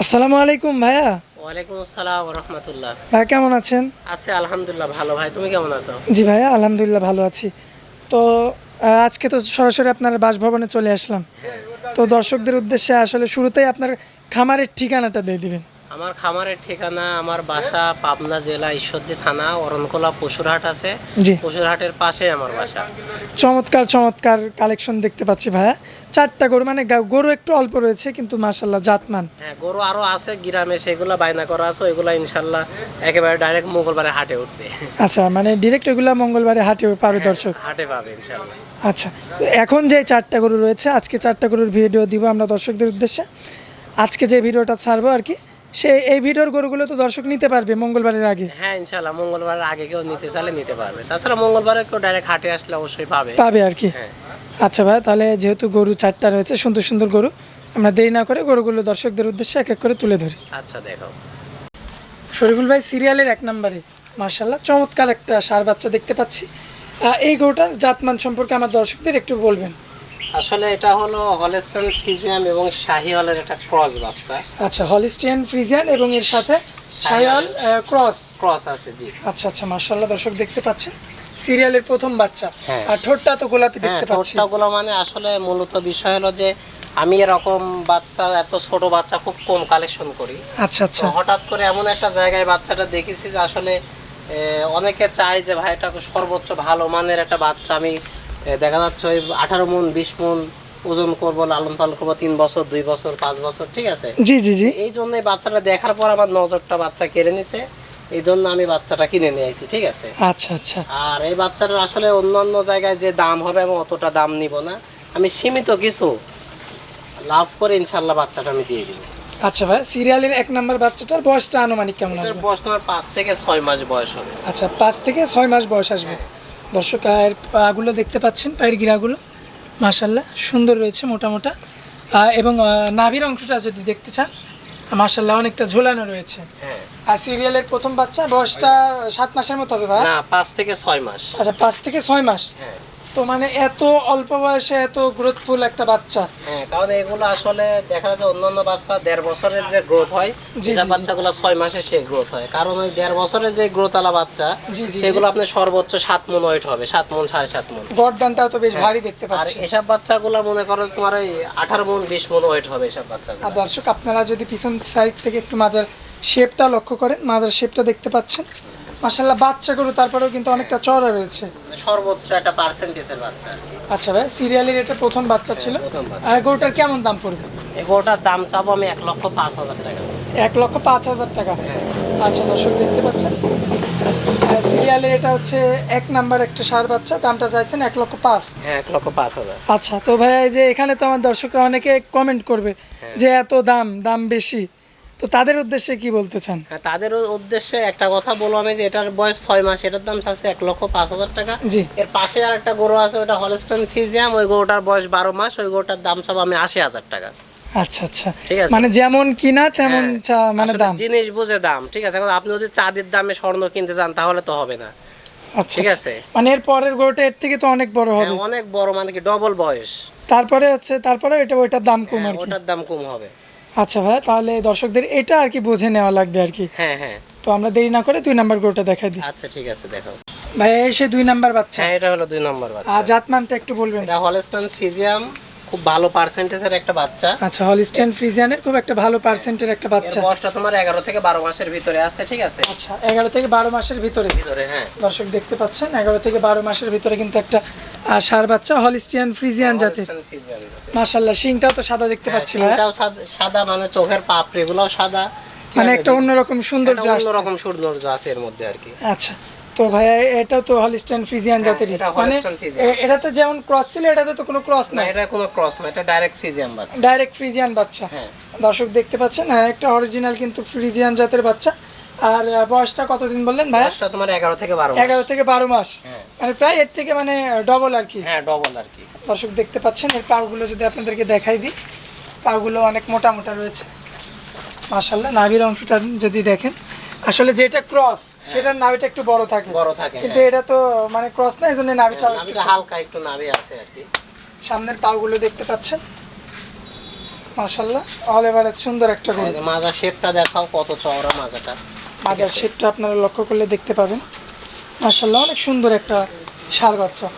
আসসালামু আলাইকুম ভাইয়া। ওয়ালাইকুম আসসালাম রহমতুল্লাহ ভাই কেমন আছেন? আছে আলহামদুলিল্লাহ ভালো ভাই তুমি কেমন আছো? জি ভাইয়া আলহামদুলিল্লাহ ভালো আছি। তো আজকে তো সরাসরি আপনার বাসভবনে চলে আসলাম। তো দর্শকদের উদ্দেশ্যে আসলে শুরুতেই আপনার খামারের ঠিকানাটা দিয়ে দিবেন। আমার খামারের ঠিকানা আমার বাসা পাবনা জেলা ঈশ্বরদী থানা অরণকোলা পশুরহাট আছে। জি। পশুরহাটের পাশে আমার বাসা। চমৎকার চমৎকার কালেকশন দেখতে পাচ্ছি ভাইয়া। চারটা গরু মানে গা- গরু একটু অল্প রয়েছে কিন্তু মার্শাল্লাহ জাতমান। হ্যাঁ গরু আরও আছে গ্রামে সেগুলো বায়না করা আছে ওইগুলো ইনশাল্লাহ একেবারে ডাইরেক্ট মঙ্গলবারে হাটে উঠবে। আচ্ছা মানে ডিরেক্ট ওগুলা মঙ্গলবারে হাটে পাবে দর্শক? হাটে পাবে ইনশাল্লাহ আচ্ছা তো এখন যে চারটা গরু রয়েছে আজকে চারটা গরুর ভিডিও দিব আমরা দর্শকদের উদ্দেশ্যে। আজকে যে ভিডিওটা ছাড়বো আর কি সে এই ভিডিওর গরুগুলো তো দর্শক নিতে পারবে মঙ্গলবারের আগে। হ্যাঁ ইনশাল্লাহ মঙ্গলবারের আগে কেউ নিতে চাইলে নিতে পারবে। তাছাড়া মঙ্গলবারে কেউ ডাইরেক্ট হাটে আসলে অবশ্যই পাবে। পাবে আর কি। হ্যাঁ। আচ্ছা ভাই তাহলে যেহেতু গরু চারটা রয়েছে সুন্দর সুন্দর গরু আমরা দেরি না করে গরুগুলো দর্শকদের উদ্দেশ্যে এক এক করে তুলে ধরি। আচ্ছা দেখো। শরীফুল ভাই সিরিয়ালের এক নম্বরে। মার্শাল্লাহ চমৎকার একটা সার বাচ্চা দেখতে পাচ্ছি। এই গরুটার জাতমান সম্পর্কে আমার দর্শকদের একটু বলবেন। আসলে এটা হলো হলেস্টন ফিজিয়াম এবং শাহিওয়ালের একটা ক্রস বাচ্চা। আচ্ছা হলিস্টিয়ান ফ্রিজিয়ান এবং এর সাথে সায়াল ক্রস? ক্রস আছে জি। আচ্ছা আচ্ছা মার্শাল্লাহ দর্শক দেখতে পাচ্ছেন। সিরিয়ালের প্রথম বাচ্চা। হ্যাঁ। আর ঠোঁটটা তো গোলাপি হ্যাঁ দেখতে পাচ্ছি। ঠোঁটটাগুলো মানে আসলে মূলত বিষয় হলো যে আমি এরকম বাচ্চা এত ছোট বাচ্চা খুব কম কালেকশন করি। আচ্ছা আচ্ছা। হঠাৎ করে এমন একটা জায়গায় বাচ্চাটা দেখেছি যে আসলে অনেকে চায় যে ভাই এটা সর্বোচ্চ ভালো মানের একটা বাচ্চা আমি দেখা যাচ্ছে ওই আঠারো মন বিশ মন ওজন করব লালন পালন করব তিন বছর দুই বছর পাঁচ বছর ঠিক আছে? জি জি জি। এই জন্য বাচ্চাটা দেখার পর আমার নজরটা বাচ্চা কেড়ে নিছে। এই জন্য আমি বাচ্চাটা কিনে নিয়ে আইছি ঠিক আছে? আচ্ছা আচ্ছা। আর এই বাচ্চাটার আসলে অন্যান্য জায়গায় যে দাম হবে আমি অতটা দাম নিব না। আমি সীমিত কিছু লাভ করে ইনশাল্লাহ বাচ্চাটা আমি দিয়ে দিব। আচ্ছা ভাই সিরিয়ালের এক নম্বর বাচ্চাটার বয়সটা আনুমানিক কেমন আসবে? বয়স তোমার পাঁচ থেকে ছয় মাস বয়স হবে। আচ্ছা পাঁচ থেকে ছয় মাস বয়স আসবে। দর্শক এর পাগুলো দেখতে পাচ্ছেন পায়ের গিরাগুলো। মাশাল্লাহ সুন্দর রয়েছে মোটা মোটা এবং নাভির অংশটা যদি দেখতে চান মাশাল্লাহ অনেকটা ঝোলানো রয়েছে। হ্যাঁ। আর সিরিয়ালের প্রথম বাচ্চা বয়সটা সাত মাসের মতো হবে ভাই? না পাঁচ থেকে ছয় মাস। আচ্ছা পাঁচ থেকে ছয় মাস। হ্যাঁ। তো মানে এত অল্প বয়সে এত গ্রোথফুল একটা বাচ্চা। হ্যাঁ কারণ এগুলো আসলে দেখা যায় অন্যান্য বাচ্চা দেড় বছরের যে গ্রোথ হয় জি। বাচ্চাগুলো ছয় মাসে সে গ্রোথ হয়। কারণ ওই দেড় বছরের যে গ্রোথ আলা বাচ্চা। সেগুলো আপনার সর্বোচ্চ সাত মন ওয়েট হবে সাত মন সাড়ে সাত মন। গরদানটাও তো বেশ ভারী দেখতে আর পাচ্ছি। এসব বাচ্চাগুলো মনে করো তোমার ওই আঠারো মন বিশ মন ওয়েট হবে এসব বাচ্চাগুলো। আর দর্শক আপনারা যদি পিছন সাইড থেকে একটু মাজার শেপটা লক্ষ্য করেন মাজার শেপটা দেখতে পাচ্ছেন। মাসাল্লাহ বাচ্চা গরু তারপরেও কিন্তু অনেকটা চড়া রয়েছে। সর্বোচ্চ একটা পার্সেন্টেজের বাচ্চা আচ্ছা ভাই সিরিয়ালের এটা প্রথম বাচ্চা ছিল? বাচ্চা। আর গরুটার কেমন দাম পড়বে? এই গরুটার দাম চাবো আমি এক লক্ষ পাঁচ হাজার টাকা। এক লক্ষ পাঁচ হাজার টাকা? আচ্ছা দর্শক দেখতে পাচ্ছেন। সিরিয়ালের এটা হচ্ছে এক নাম্বার একটা সার বাচ্চা দামটা চাইছেন এক লক্ষ পাঁচ। হ্যাঁ এক লক্ষ পাঁচ হাজার। আচ্ছা তো ভাই এই যে এখানে তো আমার দর্শকরা অনেকে কমেন্ট করবে যে এত দাম দাম বেশি। তো তাদের উদ্দেশ্যে কি বলতে চান? হ্যাঁ তাদের উদ্দেশ্যে একটা কথা বলব আমি যে এটার বয়স ছয় মাস এটার দাম চাচ্ছে এক লক্ষ পাঁচ হাজার টাকা। জি। এর পাশে আর একটা গরু আছে ওটা হলস্টন ফিজিয়াম ওই গরুটার বয়স বারো মাস ওই গরুটার দাম সব আমি আশি হাজার টাকা। আচ্ছা আচ্ছা। ঠিক আছে। মানে যেমন কিনা তেমন হ্যাঁ, চা- মানে দাম। জিনিস বুঝে দাম ঠিক আছে? আপনি যদি চাঁদের দামে স্বর্ণ কিনতে চান তাহলে তো হবে না। আচ্ছা ঠিক আচ্ছা। আছে? মানে এর পরের গরুটা এর থেকে তো অনেক বড় হবে। হ্যাঁ, অনেক বড় মানে কি ডবল বয়স। তারপরে হচ্ছে তারপরে এটা ওইটার দাম কম আর ওটার দাম কম হবে। আচ্ছা ভাই তাহলে দর্শকদের এটা আর কি বুঝে নেওয়া লাগবে আর কি। হ্যাঁ হ্যাঁ। তো আমরা দেরি না করে দুই নাম্বার গরুটা দেখাই দিই। আচ্ছা ঠিক আছে দেখো ভাই এসে দুই নাম্বার বাচ্চা। হ্যাঁ এটা হলো দুই নাম্বার বাচ্চা। আর জাতমানটা একটু বলবেন। এটা হলস্টন ফিজিয়াম খুব ভালো পার্সেন্টেজের একটা বাচ্চা। আচ্ছা ফ্রিজিয়ানের খুব একটা ভালো পার্সেন্টের একটা বাচ্চা। বয়সটা তোমার এগারো থেকে বারো মাসের ভিতরে আছে ঠিক আছে? আচ্ছা এগারো থেকে বারো মাসের ভিতরে। ভিতরে হ্যাঁ। দর্শক দেখতে পাচ্ছেন এগারো থেকে বারো মাসের ভিতরে কিন্তু একটা ষাঁড় বাচ্চা হলিস্টিয়ান ফ্রিজিয়ান জাতের। ফিজিয়াম শিংটাও তো সাদা দেখতে হ্যাঁ, পাচ্ছি ভাই সিংটাও সাদা- মানে চোখের পাপড়ি গুলো সাদা মানে একটা অন্যরকম সৌন্দর্য আসছে। অন্যরকম সৌন্দর্য আছে এর মধ্যে আর কি। আচ্ছা তো ভাইয়া এটাও তো হলিস্টিয়ান ফ্রিজিয়ান এটা মানে এটাতে যেমন ক্রস ছিল এটাতে তো কোনো ক্রস না এটা কোনো ক্রস না এটা ডাইরেক্ট ফিজিয়াম বাচ্চা। ডাইরেক্ট ফ্রিজিয়ান বাচ্চা। হ্যাঁ। দর্শক দেখতে পাচ্ছেন হ্যাঁ একটা অরিজিনাল কিন্তু ফ্রিজিয়ান জাতের বাচ্চা। আর বয়সটা কতদিন বললেন ভাইয়া বয়সটা তোমার এগারো থেকে বারো মাস। এগারো থেকে বারো মাস। হ্যাঁ। মানে প্রায় এর থেকে মানে ডবল আর কি। হ্যাঁ ডবল আর কি। দর্শক দেখতে পাচ্ছেন এর পাগুলো যদি আপনাদেরকে দেখাই দিই পাগুলো অনেক মোটা মোটা রয়েছে। মাশাল্লাহ নাভির অংশটা যদি দেখেন। আসলে যেটা ক্রস সেটার নাভিটা একটু বড় থাকে। বড় থাকে কিন্তু হ্যাঁ। এটা তো মানে ক্রস না এই জন্য নাভিটা একটু হালকা একটু নাভি আছে আর কি। সামনের পাগুলো দেখতে পাচ্ছেন? মাশাল্লাহ অল এভারেজ সুন্দর একটা গরু। মাজা শেপটা দেখাও কত চওড়া মাজাটা মাজার শেপটা আপনারা লক্ষ্য করলে দেখতে পাবেন। মাশাল্লাহ অনেক সুন্দর একটা সার বাচ্চা।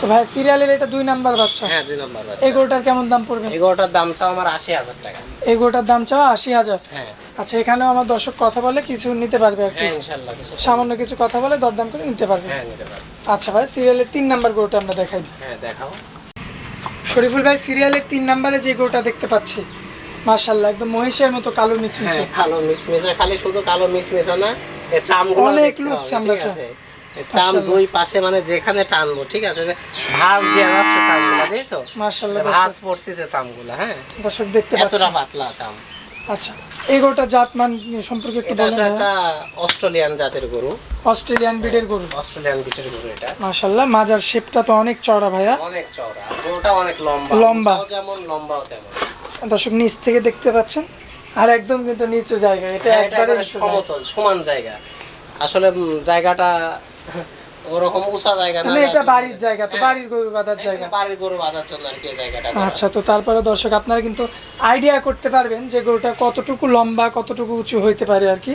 তো ভাই সিরিয়ালের এটা দুই নাম্বার বাচ্চা। হ্যাঁ দুই নম্বর বাচ্চা। এই গরুটার কেমন দাম পড়বে? এগারোটার দাম চাও আমার আশি হাজার টাকা। এই গরুটার দাম চাওয়া আশি হাজার? হ্যাঁ। আচ্ছা এখানেও আমার দর্শক কথা বলে কিছু নিতে পারবে আর কি। হ্যাঁ সামান্য কিছু কথা বলে দরদাম করে নিতে পারবে। হ্যাঁ নিতে পারবে। আচ্ছা ভাই সিরিয়ালের তিন নাম্বার গরুটা আমরা দেখাই দিই। হ্যাঁ দেখাও। শরীফুল ভাই সিরিয়ালের তিন নাম্বারে যে গরুটা দেখতে পাচ্ছি মাশাল্লাহ একদম মহিষের মতো কালো মিচমিচে হ্যাঁ কালো মিসমিসা খালি শুধু কালো মিসমিসা না এই চামগুলো অনেক লোক চামড়াটা। চাম দুই পাশে মানে যেখানে টানবো ঠিক আছে? যে ভাঁজ দেওয়া যাচ্ছে চামগুলা মাশাল্লাহ ভাঁজ পড়তেছে চামগুলা হ্যাঁ? দর্শক দেখতে এতটা পাতলা চাম। আচ্ছা এই গরুটা জাতমান সম্পর্কে একটু বলেন। একটা অস্ট্রেলিয়ান জাতের গরু। অস্ট্রেলিয়ান বিডের গরু। অস্ট্রেলিয়ান বিটের গরু এটা। মাশাল্লাহ মাজার শেপটা তো অনেক চড়া ভাইয়া। অনেক চওড়া। গরুটা অনেক লম্বা। লম্বা। যেমন লম্বাও তেমন। দর্শক নিচ থেকে দেখতে পাচ্ছেন। আর একদম কিন্তু নিচু জায়গা। এটা হ্যাঁ, এটা একবারে। সমতল সমান জায়গা। আসলে জায়গাটা ওরকম উঁচা জায়গা না মানে এটা বাড়ির জায়গা তো বাড়ির গরু বাঁধার জায়গা। বাড়ির গরু বাঁধার জন্য আর কি জায়গাটা আচ্ছা তো তারপরে দর্শক আপনারা কিন্তু আইডিয়া করতে পারবেন যে গরুটা কতটুকু লম্বা কতটুকু উঁচু হইতে পারে আর কি।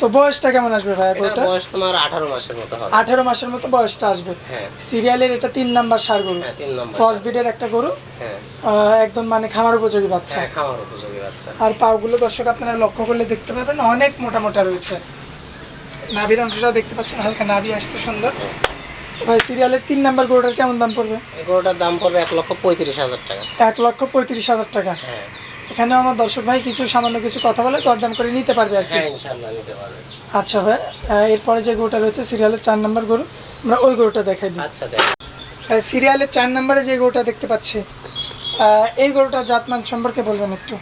তো বয়সটা কেমন আসবে এটার গরুটা বয়স তোমার আঠারো মাসের মতো হবে। আঠেরো মাসের মতো বয়সটা আসবে। হ্যাঁ। সিরিয়ালের এটা তিন নাম্বার সার গরু। হ্যাঁ তিন নম্বর ক্রস বিডের একটা গরু। হ্যাঁ। একদম মানে খামার উপযোগী বাচ্চা। হ্যাঁ খামার উপযোগী বাচ্চা। আর পাগুলো দর্শক আপনারা লক্ষ্য করলে দেখতে পাবেন অনেক মোটা মোটা রয়েছে। নাভির অংশটা দেখতে পাচ্ছেন হালকা নাভি আসছে সুন্দর। ভাই সিরিয়ালের তিন নাম্বার গরুটার কেমন দাম পড়বে? এই গরুটার দাম পড়বে এক লক্ষ পঁয়ত্রিশ হাজার টাকা। এক লক্ষ পঁয়ত্রিশ হাজার টাকা। হ্যাঁ। এখানে আমার দর্শক ভাই কিছু সামান্য কিছু কথা বলে দরদাম করে নিতে পারবে আর কি। হ্যাঁ নিতে পারবে। আচ্ছা ভাই এরপরে যে গরুটা রয়েছে সিরিয়ালের চার নাম্বার গরু আমরা ওই গরুটা দেখাই দিই। আচ্ছা দেখ সিরিয়ালের চার নাম্বারে যে গরুটা দেখতে পাচ্ছি এই গরুটার জাতমান সম্পর্কে বলবেন একটু?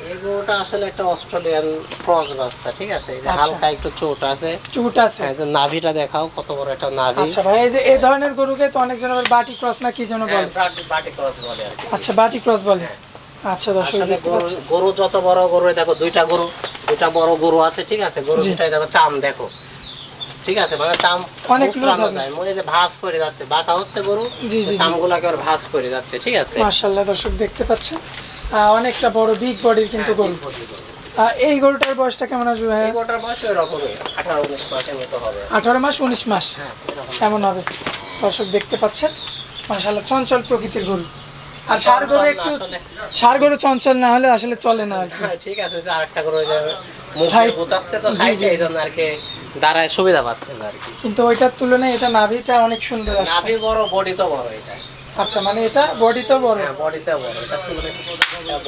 এই গরুটা আসলে একটা অস্ট্রেলিয়ান ক্রস বাচ্চা ঠিক আছে? এই যে আচ্ছা। হালকা একটু চোট আছে। চুট আছে। হ্যাঁ যে নাভিটা দেখাও কত বড় একটা নাভি। আচ্ছা ভাই এই যে এই ধরনের গরুকে তো আবার বাটি ক্রস না কি যেন হ্যাঁ, বলে? বাটি- ক্রস বলে আচ্ছা বাটি ক্রস বলে। আচ্ছা দর্শক গরু যত বড় গরু দেখো দুইটা গরু দুইটা বড় গরু আছে ঠিক আছে? গরু জি। দুটাই দেখো চাম দেখো। ঠিক আছে? মানে চাম অনেক loose যায়। মনে যে ভাঁজ পড়ে যাচ্ছে বাঁকা হচ্ছে গরু জি, জি, জি। চামগুলো একেবারে ভাঁজ পড়ে যাচ্ছে ঠিক আছে? মার্শাল্লাহ দর্শক দেখতে পাচ্ছেন। অনেকটা বড় বিগ বডির কিন্তু গরু। এই গরুটার বয়সটা কেমন আসবে ভাই গরুটার বয়স এরকমই আঠারো উনিশ মাসের মতো হবে। আঠারো মাস উনিশ মাস? হ্যাঁ। কেমন হবে? দর্শক দেখতে পাচ্ছেন মার্শাল্লাহ চঞ্চল প্রকৃতির গরু। আর ষাড় গরু একটু। ষাড় গরু চঞ্চল না হলে আসলে চলে না আর কি। হ্যাঁ, ঠিক আছে ওই যে আরেকটা গরু ওই যে মুখ গুতাচ্ছে তো জি, সাইডে জি, এই জন্য আর কি দাঁড়ায় সুবিধা পাচ্ছে না আর কি। কিন্তু ওইটার তুলনায় এটা নাভিটা অনেক সুন্দর আসছে। নাভি বড় বডি তো বড় এটা। আচ্ছা মানে এটা বডিতেও বড়? হ্যাঁ বডিতে বড়। এটা তুলনায়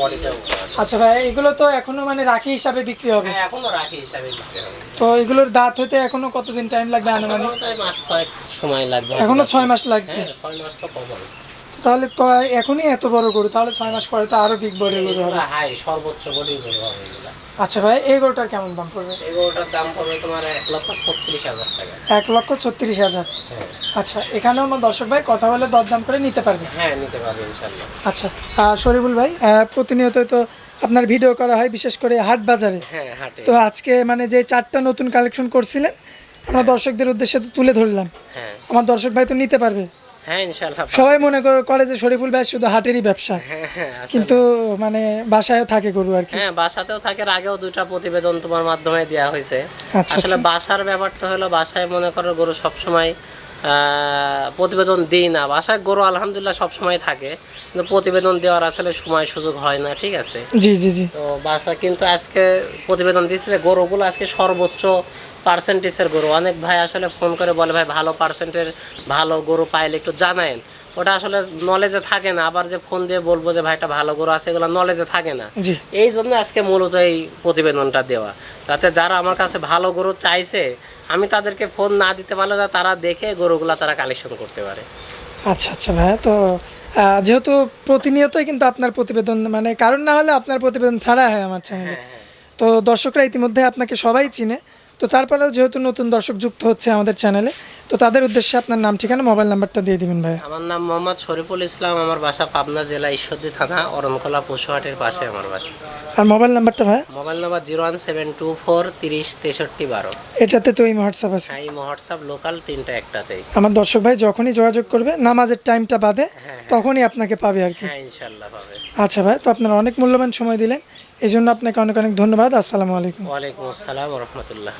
বডিতে বড়। আচ্ছা ভাই এগুলো তো এখনও মানে রাখি হিসাবে বিক্রি হবে? হ্যাঁ এখনও রাখি হিসাবে বিক্রি হবে। তো এগুলোর দাঁত হতে এখনও কতদিন টাইম লাগবে আনুমানিক? সাধারণত এই মাস ছয়েক সময় লাগবে। এখনও ছয় মাস লাগবে? হ্যাঁ ছয় মাস তো কমন। তাহলে তো এখনই এত বড় গরু তাহলে ছয় মাস পরে তো আরও বিগ বড় গরু হবে। হাই সর্বোচ্চ বডি গরু হবে আচ্ছা ভাই এই গরুটার কেমন দাম পড়বে? এই গরুটার দাম পড়বে তোমার এক লক্ষ ছত্রিশ হাজার টাকা। এক লক্ষ ছত্রিশ হাজার। হ্যাঁ। আচ্ছা এখানেও আমার দর্শক ভাই কথা বলে দরদাম করে নিতে পারবে? হ্যাঁ নিতে পারবে ইনশাল্লাহ আচ্ছা শরীফুল ভাই প্রতিনিয়ত তো আপনার ভিডিও করা হয় বিশেষ করে হাট বাজারে। হ্যাঁ হাটে। তো আজকে মানে যে চারটা নতুন কালেকশন করছিলেন আমরা দর্শকদের উদ্দেশ্যে তো তুলে ধরলাম। হ্যাঁ। আমার দর্শক ভাই তো নিতে পারবে। হ্যাঁ সবাই মনে করে- যে শরীফুল ভাই শুধু হাটেরই ব্যবসা। হ্যাঁ হ্যাঁ কিন্তু মানে বাসায়ও থাকে গরু আর কি। হ্যাঁ বাসাতেও থাকে আগেও দুইটা প্রতিবেদন তোমার মাধ্যমে দেওয়া হয়েছে। আচ্ছা আসলে বাসার ব্যাপারটা হলো বাসায় মনে করো গরু সবসময় আহ, প্রতিবেদন দিই না। বাসায় গরু আলহামদুলিল্লাহ সবসময় থাকে কিন্তু প্রতিবেদন দেওয়ার আসলে সময় সুযোগ হয় না ঠিক আছে? জি জি জি। তো বাসা কিন্তু আজকে প্রতিবেদন দিচ্ছে যে গরুগুলো আজকে সর্বোচ্চ পার্সেন্টেজের গরু। অনেক ভাই আসলে ফোন করে বলে ভাই ভালো পার্সেন্টের ভালো গরু পাইলে একটু জানায়েন। ওটা আসলে নলেজে থাকে না। আবার যে ফোন দিয়ে বলব যে ভাইটা ভালো গরু আছে এগুলো নলেজে থাকে না। এই জন্য আজকে মূলত এই প্রতিবেদনটা দেওয়া। যাতে যারা আমার কাছে ভালো গরু চাইছে আমি তাদেরকে ফোন না দিতে পারলে তারা দেখে গরুগুলা তারা কালেকশন করতে পারে। আচ্ছা আচ্ছা ভাইয়া তো যেহেতু প্রতিনিয়তই কিন্তু আপনার প্রতিবেদন মানে কারণ না হলে আপনার প্রতিবেদন ছাড়া হয় আমার চ্যানেলে তো দর্শকরা ইতিমধ্যে আপনাকে সবাই চিনে। তো তারপরেও যেহেতু নতুন দর্শক যুক্ত হচ্ছে আমাদের চ্যানেলে তো তাদের উদ্দেশ্যে আপনার নাম ঠিকানা মোবাইল নাম্বারটা দিয়ে দিবেন ভাই আমার নাম মোহাম্মদ শরীফুল ইসলাম আমার বাসা পাবনা জেলা ঈশ্বরদী থানা অরণকলা পশুহাটের পাশে আমার বাসা। আর মোবাইল নাম্বারটা ভাই mobile number zero one seven two four তিরিশ তেষট্টি বারো। এটাতে তো এই হোয়াটসঅ্যাপ আছে। হ্যাঁ এই হোয়াটসঅ্যাপ লোকাল তিনটা একটাতেই। আমার দর্শক ভাই যখনই যোগাযোগ করবে নামাজের টাইমটা বাদে হ্যাঁ। তখনই আপনাকে পাবে আর কি। হ্যাঁ ইনশাল্লাহ পাবে। আচ্ছা ভাই তো আপনারা অনেক মূল্যবান সময় দিলেন এই জন্য আপনাকে অনেক অনেক ধন্যবাদ। আসসালামু আলাইকুম। ওয়ালাইকুম আসসালাম রহমতুল্লাহ।